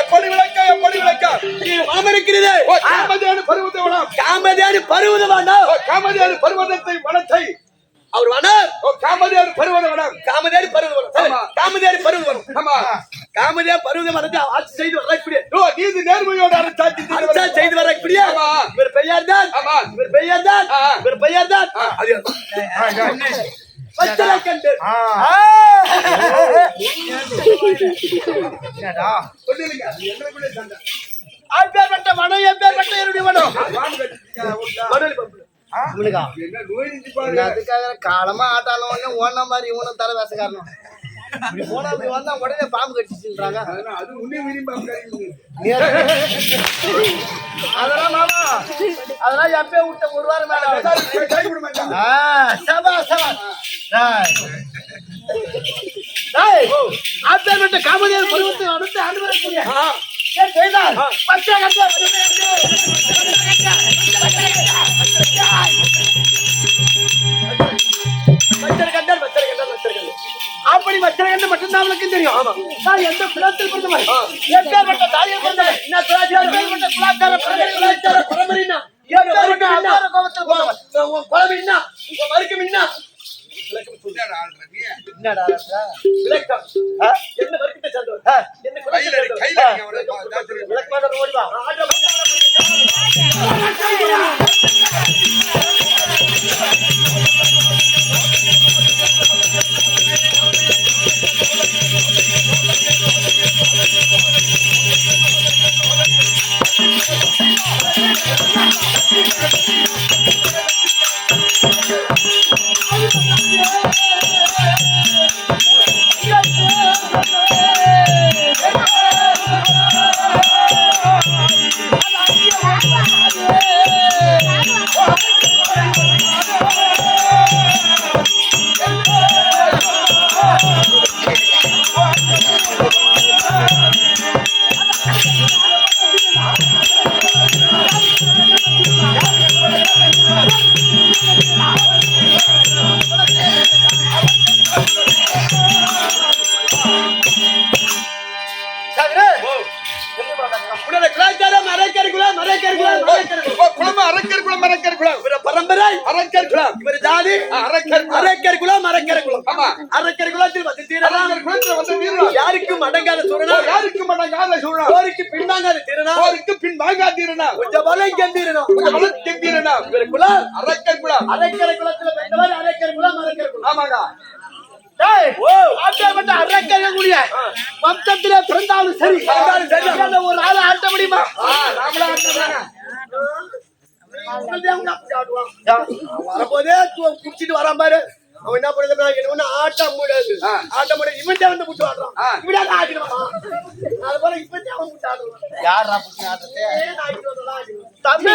எப்படி விளக்க எப்படி விளக்க ஓ, காமதேனு பருவத்தை வனம் காமதேனு பருவத ஓ, காமதேனு பருவதத்தை வனத்தை அவர் வனம் காமதேனு பருவத வனம் காமதேனு பருவத. வனம் காமதேனு பருவத வனம் ஆமா காமதே பருவத வனத்தை ஆட்சி செய்து வரக்கூடிய ஓ நீதி நேர்மையோட அரசாட்சி செய்து அரசா வருகிறது. செய்து வரக்கூடிய ஆமா. இவர் பெயர் தான் ஆமா. இவர் பெயர் தான் ஆ. இவர் பெயர் தான் ஆ. அது பச்சளை கண்டு சொல்லுங்க எங்களுக்குள்ளே சண்டை. ஆட்பேர்பட்ட மனம் எப்பேர்பட்ட என்னுடைய மனம் காலமா ஆட்டாலும் ஒண்ணு ஓன மாதிரி இவனும் தலை வேச காரணம் இப்படி போனா வந்தா உடனே பாம்பு கடிச்சிச்சுன்றாங்க அது உன்னையும் விரும்பி அவங்க அதெல்லாம் மாமா அதெல்லாம் எப்பயே விட்ட ஒரு வாரம் மேல சபா சபா ஆப்பேர்பட்ட காமதேவ பருவத்தை அடுத்து ஆண்டு வரக்கூடிய பச்சை கட்டை அப்படி கண்டு மட்டும்தான் அவளுக்கு தெரியும் ஆமா நான் எந்த குலத்தில் பிறந்தவன் எப்பேற்பட்ட தாயில் பிறந்தவன் என்ன எப்பேற்பட்ட குலாச்சார கலாச்சார பரம்பரைனா குழம்பு என்ன உன் வரைக்கும் என்ன? என்ன அரக்கர் குலம் அரக்கர் குலம் குலம் அரக்கர் குளம் அரக்கர் குளம் இவர பரம்பரை. அரக்கர் குளம் இவர் ஜாதி. அரக்கர் குலம். அரக்கர் குலம் அரக்கர் குலம் ஆமா. அரக்கர் குலத்தில் வந்து தீரலாம். அரக்கர் குலத்துல வந்த வீரன் யாருக்கும் அடங்காத ஓ, சூழனா யாருக்கு மாட்டாங்க சூழா போருக்கு பின்வாங்காத தீரனா போருக்கு பின் வாங்காதீரனா கொஞ்சம் பலம் கம்பீரனா கொஞ்சம் வளர்த்தீரனா இவர் குலம் அரக்கர் குளம் அரக்கர் குலத்துல பிறந்தவர் அரக்கர் குலம் அரக்கர் குலம் ஆமாங்க. அரக்கர்கள் கூடிய வம்சத்திலே பிறந்தாலும் சரி ஒரு ஆளை ஆட்ட முடியுமா? கு- குடிச்சிட்டு வரான் பாரு. அவன் என்ன பண்ணுறதுன்னா என்ன ஆட்ட முடியாது. ஆட்ட முடியாது. இவன் வந்து புட்டு ஆடுறான். இவன் ஆடிடுவான். அது போல இப்ப அவன் புட்டு ஆடுவான். யாரா தம்பி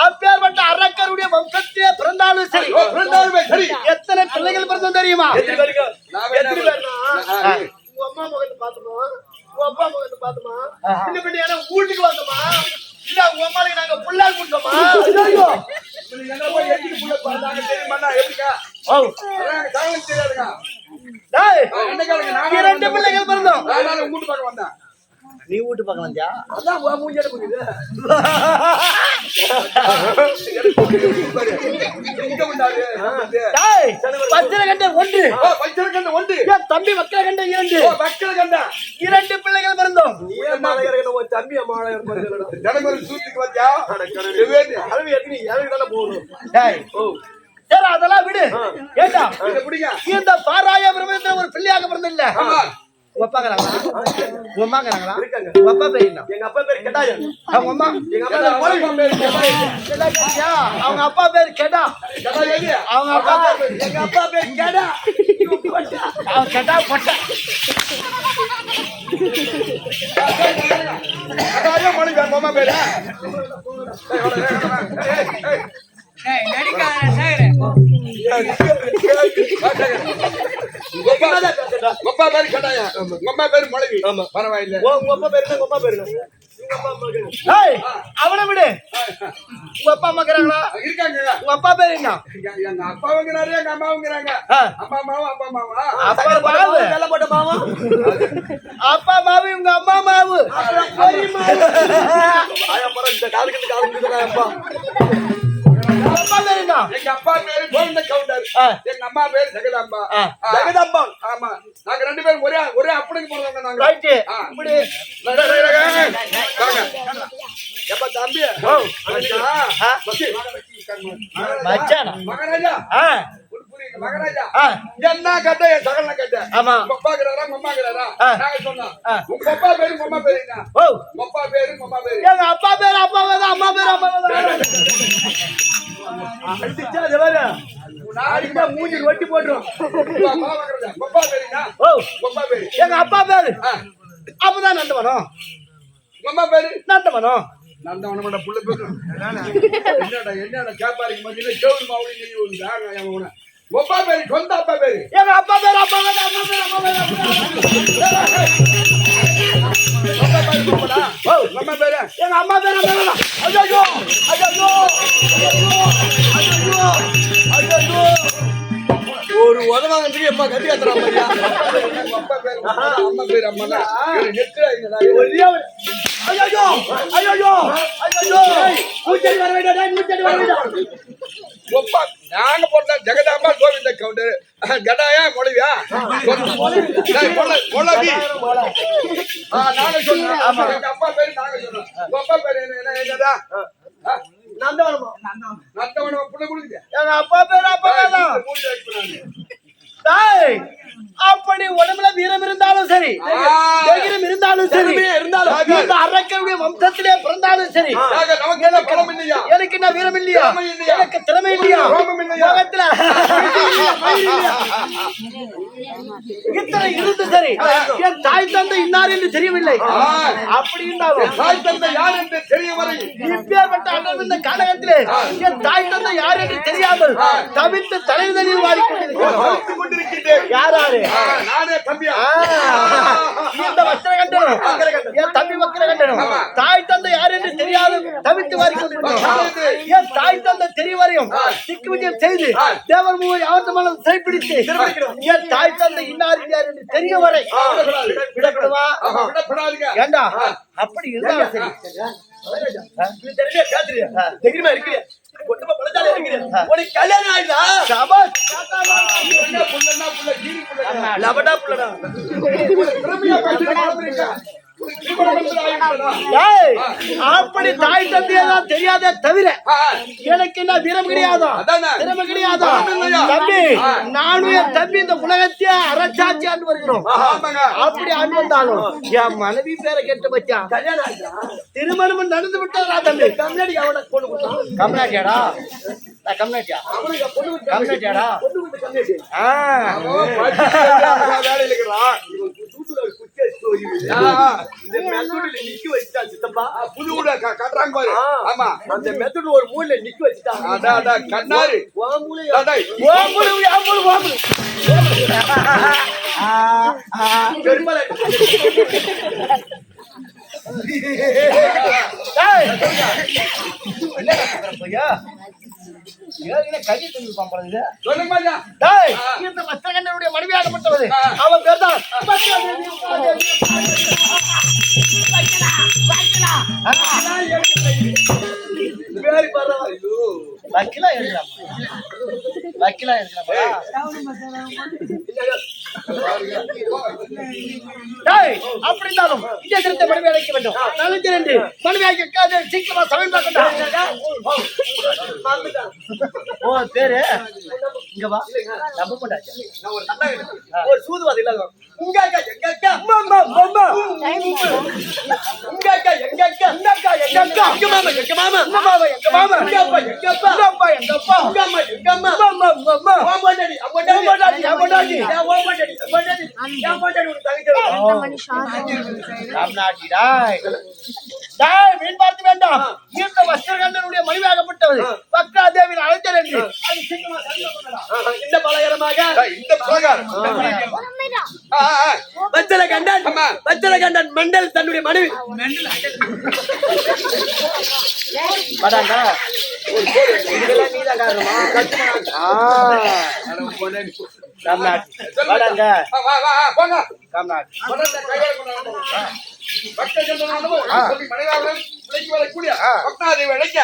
அப்பேற்பட்ட அரக்கருடைய வம்சத்திலே பிறந்தாலும் சரி. பிறந்தாலுமே சரி. எத்தனை பிள்ளைகள் பிறந்தோம் தெரியுமா? எத்தனை ஆ. உங்க அம்மா முகத்தை பாத்துமா? உங்க அப்பா முகத்தை பாத்துமா? வீட்டுக்கு வந்தோமா இல்ல உங்க அம்மாளுக்கு நாங்க புள்ளா கொடுத்தோமா இரண்டு பிள்ளைகள் பிறந்தோம். வீட்டு பக்கம் வந்தேன். நீ வீட்டு பக்கம் வந்தியா? அதான் உன் கண்ட ஒன்று வச்சிருக்கேன் ஒன்று. என் தம்பி வக்கர கண்ட இரண்டு ஓ, வக்கீல கண்டா. இரண்டு பிள்ளைகள் பிறந்தோம் நீ அம்மா உன் தம்பி அம்மா இருப்பது தினமொரு சூத்துக்கு வந்தியா? அளவு எத்தனை ஏழு தானே போகணும் அதெல்லாம் விடு பிடிங்க. இந்த பாராய பிரபந்தத்துல ஒரு பிள்ளையாக பிறந்தில்ல ஆமா. உங்க அப்பாங்கிறாங்களா உங்க அம்மாங்கிறாங்களா இருக்காங்க. உங்க அப்பா பேர் என்ன? எங்க அப்பா பேர் கெட்டாயன் அவங்க அம்மா. எங்க அப்பா பேர்? அவங்க அப்பா பேர் கெடா. எது? அவங்க அப்பா பேர் எங்க அப்பா பேர் கெடா. அவன் கெடா பொட்டா. பேரு நடிக்காத சேகரே. உங்க அப்பா பேரு கேட்டாயா உங்க அம்மா பேரு மொழவி பரவாயில்ல. உங்க அப்பா பேரு? உங்க அப்பா பேரு அப்பா அவனை விடு. உங்க அப்பா அம்மா இருக்கிறாங்களா? இருக்காங்க. உங்க அப்பா பேரு என்ன? எங்க- அப்பாவுங்கிறாரு எங்க அம்மாவுங்கிறாங்க. அம்மா அம்மாவும் அப்பா அம்மாவா? அப்பா மாவு. வெள்ளப்பட்ட மாவு? அப்பா மாவு உங்க அம்மா மாவு. ஆயப்பறம் இந்த காலுக்கு காலுக்கு உங்க அப்பா எங்க அப்பா பேரு கோவிந்த கவுண்டர். எங்க அம்மா பேரு ஜெகதாம்பா. ஆமா. நாங்க ரெண்டு பேரும் ஒரே ஒரே அப்படிக்கு போறவங்க நாங்க. இப்படி. எப்பா தம்பி? மகாராஜா. மகாராஜா. என்ன கேட்ட? என் சகல கேட்ட. ஆமா. உங்க அம்மா இருக்கிறாரா? ஆ. நாங்க சொன்னோம். உங்க அப்பா பேரு அம்மா பேரு ஓ. பேரு அம்மா பேரு. எங்க அப்பா பேரு அப்பா பேரு அம்மா பேரு அம்மா பேரு. அடிச்சா அது வேற நாளைக்கு தான் மூஞ்சில் போட்டுரும் அப்பா அப்பா பேரு ஓ உங்க அப்பா பேரு எங்க அப்பா பேரு அப்பதான் நந்தவனம் உங்க அம்மா பேரு நந்தவனம் நந்தவனமோட புள்ள பேரு என்னடா என்னடா கேப்பாரிக்கு மத்தியில செவுரு மாவுளி நெய் ஒரு தாங்க என் அப்பா பேரு சொந்த அப்பா பேரு எங்க அப்பா பேரு அப்பா பேரு பேரு பேரு அப்பா பேரு. உங்க அப்பா பேரு அம்மா பேரு எங்க அம்மா பேரு ஐயோ ஐயோ ஐயோ ஐயோ ஒரு உதவாங்கன்றீங்க எப்பா கட்டி கத்துறான் பாரியா உங்க அப்பா பேரு அம்மா பேரு அம்மா நெத்துல ஐயோ ஐயோ ஐயோ ஐயோ மூச்சடி வர வேண்டாம் மூச்சடி வர வேண்டாம். ஒப்பா நாங்க போட்ட ஜெகதாம்பா கோவிந்த கவுண்டர் கடாயா மொழிவியா மொழவி நாங்க சொல்றோம் எங்க அப்பா பேரு நாங்க சொல்றோம். உங்க அப்பா பேரு என்ன என்ன என்னடா நந்தவனமா? நந்தவனம் புள்ள குடிக்குது எங்க அப்பா பேரு அப்பா டேய் அப்படி உடம்புல வீரம் இருந்தாலும் சரி. தைரியம் இருந்தாலும் சரி இருந்தாலும். இந்த அரக்கனுடைய வம்சத்திலே பிறந்தாலும் சரி. எனக்கு என்ன வீரம் இல்லையா? எனக்கு திறமை இல்லையா? இல்லையா? இத்தனை இருந்து சரி. என் தாய் தந்தை இன்னார் என்று தெரியவில்லை. அப்படி இருந்தாலும் தாய் தந்தை யார் என்று தெரிய வரை இப்பேற்பட்ட அண்ணன் இந்த காலகத்திலே என் தாய் தந்தை யார் என்று தெரியாமல் தவிர்த்து தலைவலில் கொண்டிருக்கின்றேன். யாராரு என் தம்பி. தாய் தந்தை யார் என்று தெரியாது. தவித்து வாரிக்கொண்டிருக்கிறோம் என் தாய் தந்தை தெரியவரையும் திக்கு விஜயம் செய்து தேவர் மூவை அவர்த்தமான சிறைப்பிடித்து என் தாய் தந்தை இன்னார் யார் என்று தெரிய வரை ஏண்டா? அப்படி இருந்தாலும் சரி? தைரியமா இருக்கிறியா? ஒட்டுமா பழச்சாலே இருக்கிறியா? உனக்கு கல்யாணம் ஆயிடுதா? சபாஷ். புள்ள, புள்ளன்னா புள்ள, கீரி. லபடா. அப்படி தாய் தந்தையெல்லாம் தெரியாதே தவிர எனக்கு என்ன வீரம் கிடையாதா. திறமை கிடையாதா? தம்பி. நானும் என் தம்பி இந்த உலகத்தையே அரசாட்சி ஆண்டு வருகிறோம். அப்படி ஆண்டு வந்தாலும் என் மனைவி பேரை கேட்டு வச்சான் திருமணம் நடந்து விட்டதா தம்பி? கம்னாடி அவனை பொண்ணு கொடுத்தான் கம்னாட்டியாடா நான் கம்னாட்டியா கம்னாட்டியாடா இந்த மெத்தூடில் நிக்க வச்சுட்டா சித்தப்பா. புது வீட க- கட்டுறாங்க பாரு. ஆமா. அந்த மெத்தூட்ல ஒரு மூலையில நிக்க வச்சுட்டாங்க. அதான், அதான், கண்ணாரு. சொல்லுங்க பாஜா. மனிதனுடைய மனைவியாகப்பட்டவது ஆ. அவன் பேர் தான் வக்கீலா அப்படி இருந்தாலும் இந்த திருத்த மனைவி அழைக்க வேண்டும். நாளைக்கு ரெண்டு. மனைவியாக இருக்காது. சீக்கிரமா சமையல் ஓ பேரு? இங்க வா. நம்ப மாட்டாச்சு ஒரு சூதுவாதி இல்லாத உங்க அக்கா எங்க அக்கா? மாமா மாமா உங்க அக்கா எங்க அக்கா? உங்க அக்கா எங்க அக்கா? எங்க மாமா எங்க மாமா? எங்க மாமா? எங்க அப்பா எங்க அப்பா? எங்க அப்பா உங்க அம்மா எங்க அம்மா? ராம்நாட்டி டாய் மீன் பார்த்து வேண்டாம். இந்த வஸ்திரகண்டனுடைய மணிவாகப்பட்டது பக்ரா தேவியின் அழைத்தல் என்று. அது. இந்த பலகரமாக. டேய், இந்த ஆ. வச்சல கண்டன். வச்சல கண்டன் மெண்டல் தன்னுடைய மனைவி. படாண்டா இதெல்லாம் நீதான் காரணமா பக்தாதேவி அழைக்க